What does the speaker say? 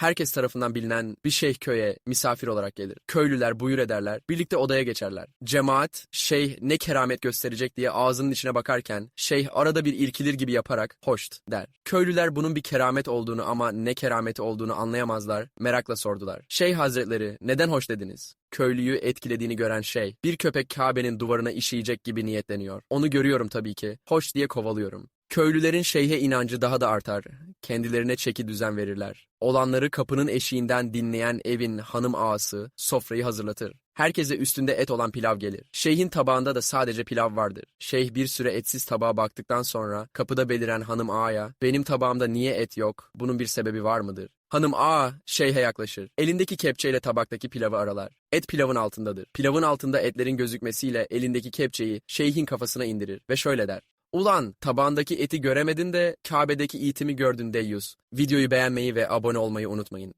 herkes tarafından bilinen bir şeyh köye misafir olarak gelir. Köylüler buyur ederler, birlikte odaya geçerler. Cemaat, şeyh ne keramet gösterecek diye ağzının içine bakarken, şeyh arada bir irkilir gibi yaparak hoşt der. Köylüler bunun bir keramet olduğunu ama ne kerameti olduğunu anlayamazlar, merakla sordular. Şeyh hazretleri neden hoş dediniz? Köylüyü etkilediğini gören şey, bir köpek Kabe'nin duvarına işeyecek gibi niyetleniyor. Onu görüyorum tabii ki, hoş diye kovalıyorum. Köylülerin şeyhe inancı daha da artar. Kendilerine çeki düzen verirler. Olanları kapının eşiğinden dinleyen evin hanım ağası sofrayı hazırlatır. Herkese üstünde et olan pilav gelir. Şeyhin tabağında da sadece pilav vardır. Şeyh bir süre etsiz tabağa baktıktan sonra kapıda beliren hanım ağaya benim tabağımda niye et yok? Bunun bir sebebi var mıdır? Hanım ağa şeyhe yaklaşır. Elindeki kepçeyle tabaktaki pilavı aralar. Et pilavın altındadır. Pilavın altında etlerin gözükmesiyle elindeki kepçeyi şeyhin kafasına indirir ve şöyle der. Ulan tabağındaki eti göremedin de Kabe'deki itimi gördün Deyyus. Videoyu beğenmeyi ve abone olmayı unutmayın.